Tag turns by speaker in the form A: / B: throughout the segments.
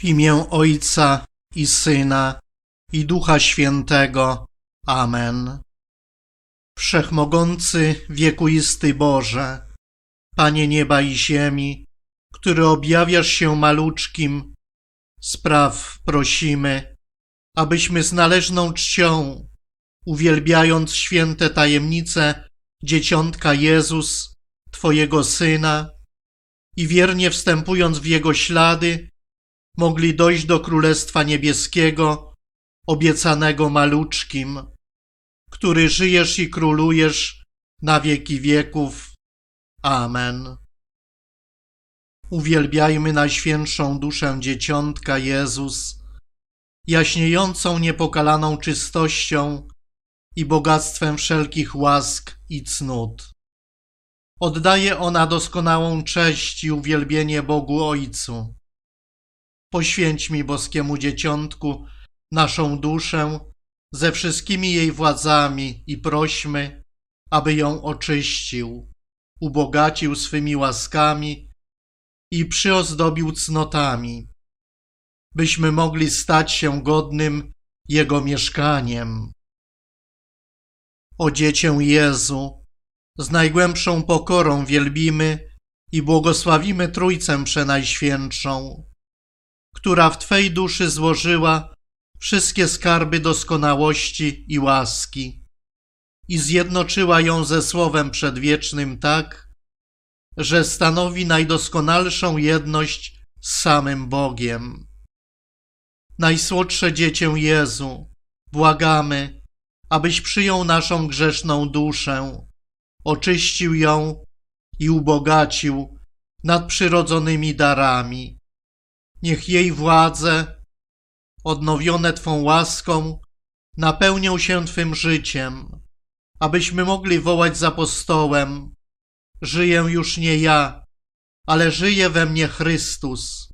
A: W imię Ojca i Syna i Ducha Świętego. Amen. Wszechmogący, wiekuisty Boże, Panie nieba i ziemi, który objawiasz się maluczkim, spraw prosimy, abyśmy z należną czcią, uwielbiając święte tajemnice Dzieciątka Jezus, Twojego Syna i wiernie wstępując w Jego ślady, mogli dojść do Królestwa Niebieskiego, obiecanego maluczkim, który żyjesz i królujesz na wieki wieków. Amen. Uwielbiajmy Najświętszą duszę Dzieciątka Jezus, jaśniejącą niepokalaną czystością i bogactwem wszelkich łask i cnót. Oddaje ona doskonałą cześć i uwielbienie Bogu Ojcu. Poświęć mi, boskiemu dzieciątku, naszą duszę ze wszystkimi jej władzami i prośmy, aby ją oczyścił, ubogacił swymi łaskami i przyozdobił cnotami, byśmy mogli stać się godnym Jego mieszkaniem. O Dziecię Jezu, z najgłębszą pokorą wielbimy i błogosławimy Trójcę Przenajświętszą, która w Twej duszy złożyła wszystkie skarby doskonałości i łaski i zjednoczyła ją ze Słowem Przedwiecznym tak, że stanowi najdoskonalszą jedność z samym Bogiem. Najsłodsze Dziecię Jezu, błagamy, abyś przyjął naszą grzeszną duszę, oczyścił ją i ubogacił nadprzyrodzonymi darami. Niech jej władze, odnowione Twą łaską, napełnią się Twym życiem, abyśmy mogli wołać z apostołem: Żyję już nie ja, ale żyje we mnie Chrystus.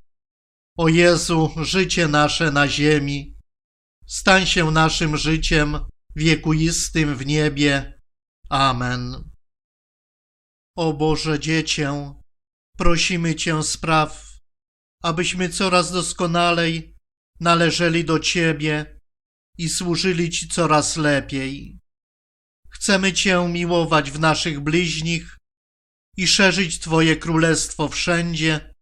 A: O Jezu, życie nasze na ziemi, stań się naszym życiem wiekuistym w niebie. Amen. O Boże Dziecię, prosimy Cię spraw, abyśmy coraz doskonalej należeli do Ciebie i służyli Ci coraz lepiej. Chcemy Cię miłować w naszych bliźnich i szerzyć Twoje królestwo wszędzie,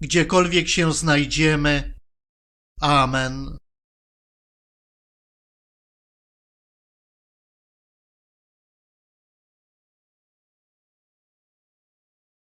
A: gdziekolwiek się znajdziemy. Amen.